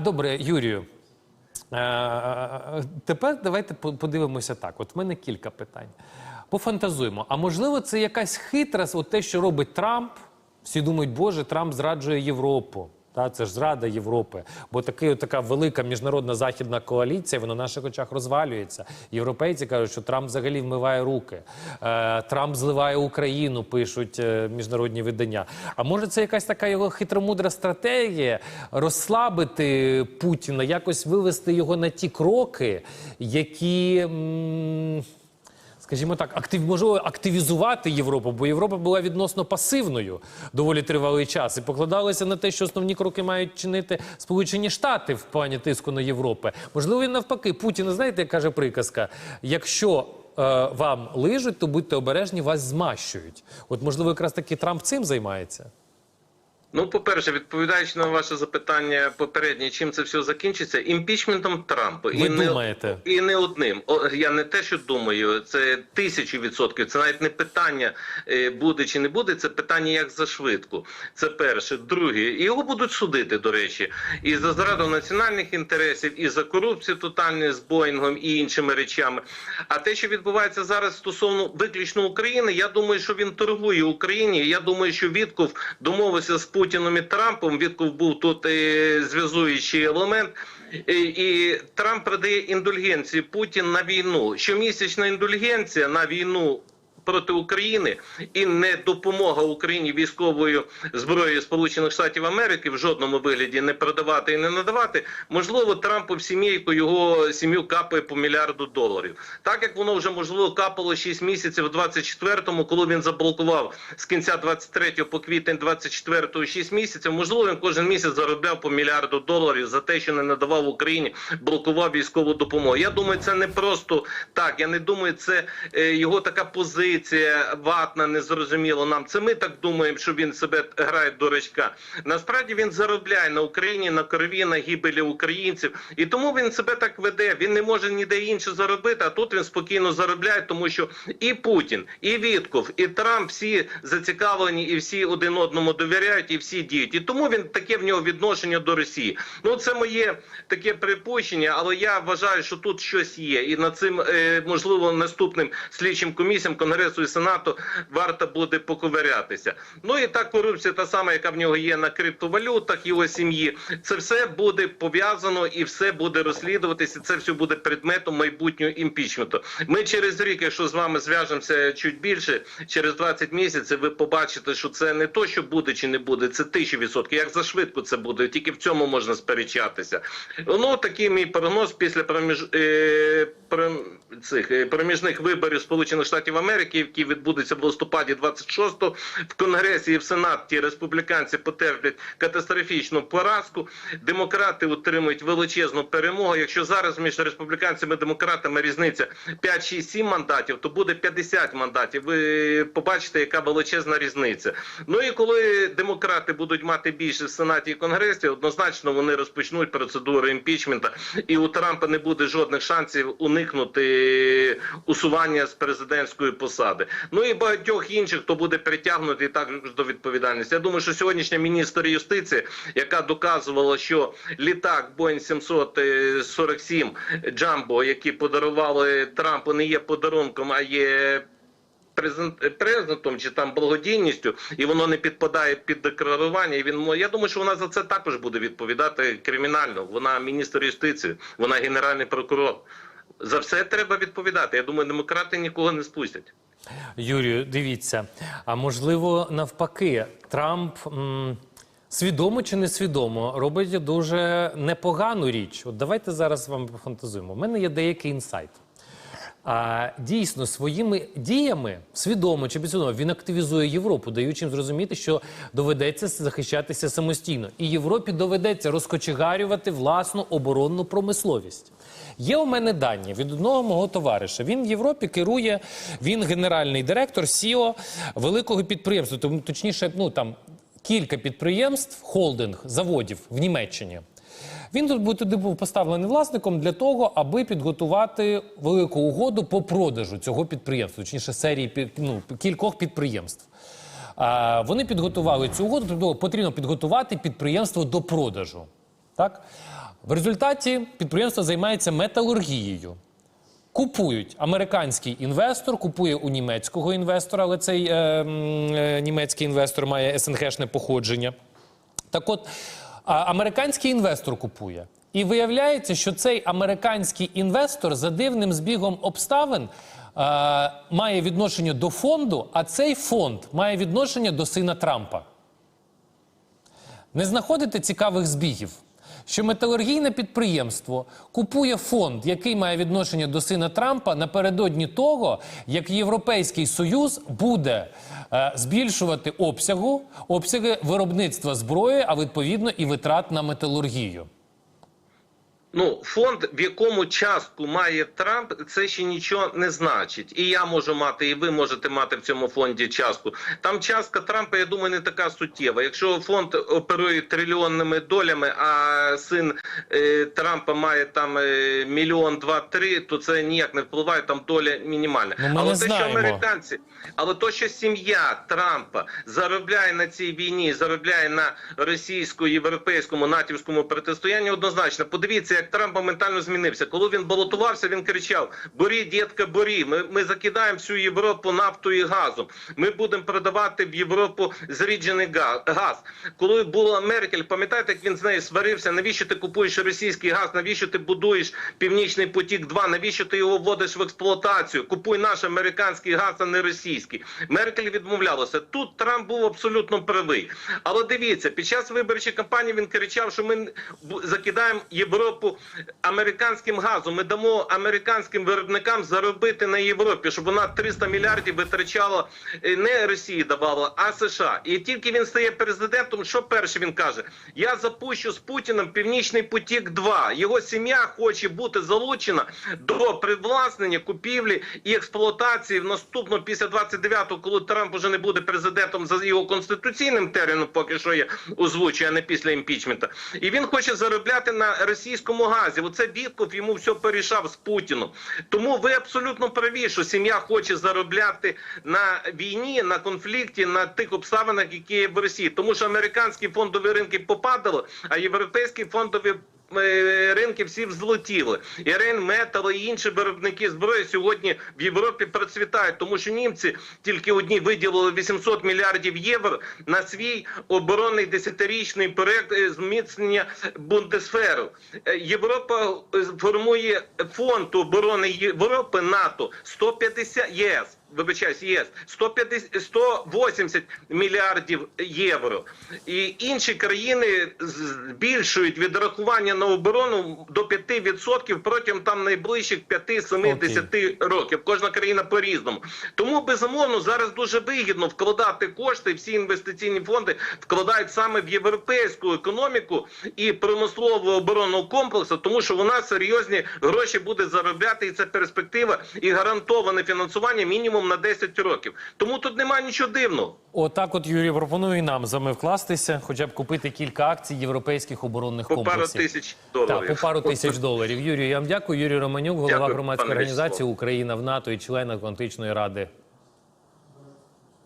добре, Юрію. Е, тепер давайте подивимося так. От в мене кілька питань. Пофантазуємо. А можливо, це якась хитра, от те, що робить Трамп. Всі думають, Боже, Трамп зраджує Європу. Та, це ж зрада Європи. Бо такий, така велика міжнародна західна коаліція, вона на наших очах розвалюється. Європейці кажуть, що Трамп взагалі вмиває руки. Е, Трамп зливає Україну, пишуть е, міжнародні видання. А може, це якась така його хитромудра стратегія розслабити Путіна, якось вивести його на ті кроки, які. м, Скажімо так, актив, можливо, активізувати Європу, бо Європа була відносно пасивною доволі тривалий час і покладалася на те, що основні кроки мають чинити Сполучені Штати в плані тиску на Європу. Можливо, і навпаки, Путін, знаєте, як каже приказка: якщо е, вам лижуть, то будьте обережні, вас змащують. От, можливо, якраз таки Трамп цим займається. Ну, по-перше, відповідаючи на ваше запитання попереднє, чим це все закінчиться, імпічментом Трампа. Ви не, думаєте? І не одним. О, я не те, що думаю, це тисячі відсотків. Це навіть не питання е, буде чи не буде, це питання як за швидко. Це перше. Друге, і його будуть судити, до речі, і за зраду національних інтересів, і за корупцію тотальну з Боїнгом і іншими речами. А те, що відбувається зараз стосовно виключно України, я думаю, що він торгує Україні. Я думаю, що Вітков домовився з Путіном і Трампом. відкув був тут зв'язуючий елемент. І, і Трамп продає індульгенції Путін на війну. Щомісячна індульгенція на війну. Проти України і не допомога Україні військовою зброєю Сполучених Штатів Америки в жодному вигляді не продавати і не надавати. Можливо, Трампу в сімейку його сім'ю капає по мільярду доларів. Так як воно вже можливо капало 6 місяців в 24-му, коли він заблокував з кінця 23 по квітень 24-го 6 місяців. Можливо, він кожен місяць заробляв по мільярду доларів за те, що не надавав Україні, блокував військову допомогу. Я думаю, це не просто так. Я не думаю, це е, його така позиція ватна, незрозуміло нам. Це ми так думаємо, що він себе грає дурачка. Насправді він заробляє на Україні, на крові, на гибелі українців, і тому він себе так веде. Він не може ніде інше заробити. А тут він спокійно заробляє, тому що і Путін, і Вітков, і Трамп всі зацікавлені, і всі один одному довіряють, і всі діють. І тому він таке в нього відношення до Росії. Ну це моє таке припущення, але я вважаю, що тут щось є, і над цим е, можливо наступним слідчим комісіям Конгресу і Сенату варто буде поковирятися. Ну і та корупція, та сама, яка в нього є на криптовалютах його сім'ї, це все буде пов'язано і все буде розслідуватися. Це все буде предметом майбутнього імпічменту. Ми через рік, якщо з вами зв'яжемося чуть більше, через 20 місяців, ви побачите, що це не то, що буде чи не буде, це тисячі відсотків. Як за швидко це буде, тільки в цьому можна сперечатися. Ну такий мій прогноз після проміж е, цих е, проміжних виборів Сполучених Штатів Америки, які відбудуться в листопаді 26-го, в Конгресі і в Сенаті республіканці потерплять катастрофічну поразку. Демократи отримують величезну перемогу. Якщо зараз між республіканцями і демократами різниця 5, 6, 7 мандатів, то буде 50 мандатів. Ви побачите, яка величезна різниця. Ну і коли демократи будуть мати більше в Сенаті і Конгресі, однозначно вони розпочнуть процедуру імпічмента, і у Трампа не буде жодних шансів уникнути усування з президентської посади. Ну і багатьох інших, хто буде притягнутий також до відповідальності. Я думаю, що сьогоднішня міністр юстиції, яка доказувала, що літак Boeing 747 Джамбо, який подарували Трампу, не є подарунком, а є презентом чи там благодійністю, і воно не підпадає під декларування. І він я думаю, що вона за це також буде відповідати кримінально. Вона міністр юстиції, вона генеральний прокурор. За все треба відповідати. Я думаю, демократи нікого не спустять. Юрію, дивіться, а можливо, навпаки, Трамп м, свідомо чи несвідомо робить дуже непогану річ. От давайте зараз вам пофантазуємо. У мене є деякий інсайт. А, дійсно, своїми діями, свідомо чи підсвідомо, він активізує Європу, даючи їм зрозуміти, що доведеться захищатися самостійно. І Європі доведеться розкочегарювати власну оборонну промисловість. Є у мене дані від одного мого товариша. Він в Європі керує, він генеральний директор СІО великого підприємства, тому точніше, ну там кілька підприємств, холдинг, заводів в Німеччині. Він тут туди був поставлений власником для того, аби підготувати велику угоду по продажу цього підприємства, точніше серії ну, кількох підприємств. А, вони підготували цю угоду, тобто потрібно підготувати підприємство до продажу. Так? В результаті підприємство займається металургією. Купують американський інвестор, купує у німецького інвестора, але цей е, е, німецький інвестор має СНГшне походження. Так от, американський інвестор купує. І виявляється, що цей американський інвестор за дивним збігом обставин е, має відношення до фонду, а цей фонд має відношення до сина Трампа. Не знаходите цікавих збігів, що металургійне підприємство купує фонд, який має відношення до сина Трампа напередодні того, як Європейський Союз буде е, збільшувати обсягу, обсяги виробництва зброї, а відповідно і витрат на металургію. Ну, фонд, в якому частку має Трамп, це ще нічого не значить. І я можу мати, і ви можете мати в цьому фонді частку. Там частка Трампа, я думаю, не така суттєва. Якщо фонд оперує трильйонними долями, а син е, Трампа має там е, мільйон два-три, то це ніяк не впливає. Там доля мінімальна. Ну, ми Але не те, що американці, але то, що сім'я Трампа заробляє на цій війні, заробляє на російсько-європейському натівському протистоянні, однозначно. Подивіться, як Трамп моментально змінився. Коли він балотувався, він кричав: Борі, дітка, борі. Ми, ми закидаємо всю Європу нафтою і газом. Ми будемо продавати в Європу зріджений газ. Коли була Меркель, пам'ятаєте, як він з нею сварився? Навіщо ти купуєш російський газ? Навіщо ти будуєш Північний потік 2 Навіщо ти його вводиш в експлуатацію? Купуй наш американський газ, а не російський. Меркель відмовлялася. Тут Трамп був абсолютно правий. Але дивіться, під час виборчої кампанії він кричав, що ми закидаємо Європу американським газом. Ми дамо американським виробникам заробити на Європі, щоб вона 300 мільярдів витрачала е, не Росії давала, а США. І тільки він стає президентом. Що перше він каже? Я запущу з Путіним Північний потік 2 Його сім'я хоче бути залучена до привласнення, купівлі і експлуатації в наступному після 29-го, коли Трамп уже не буде президентом за його конституційним терміном, поки що я озвучую, а не після імпічмента. І він хоче заробляти на російському газі. Оце Вітков йому все порішав з Путіном. Тому ви абсолютно праві, що сім'я хоче заробляти на війні, на конфлікті, на тих обставинах, які є в Росії. Тому що американські фондові ринки попадали, а європейські фондові ринки всі взлетіли. І Рейнметал, і інші виробники зброї сьогодні в Європі процвітають, тому що німці тільки одні виділили 800 мільярдів євро на свій оборонний десятирічний проект е, зміцнення Бундесферу. Е, Європа е, формує фонд оборони Європи НАТО 150 ЄС. Вибачаюсь, ЄС 150, 180 мільярдів євро. І інші країни збільшують відрахування на оборону до 5% протягом там найближчих 5-7-10 років. Кожна країна по-різному. Тому безумовно зараз дуже вигідно вкладати кошти. Всі інвестиційні фонди вкладають саме в європейську економіку і промислову оборонного комплексу, тому що вона серйозні гроші буде заробляти, і це перспектива і гарантоване фінансування мінімум на 10 років. Тому тут немає нічого дивного. Отак, от Юрій пропоную і нам за ми вкластися, хоча б купити кілька акцій європейських оборонних По пару тисяч доларів. Так, по пару тисяч доларів. Юрію, я вам дякую. Юрій Романюк, голова Дякую, громадської організації Україна в НАТО і член Атлантичної ради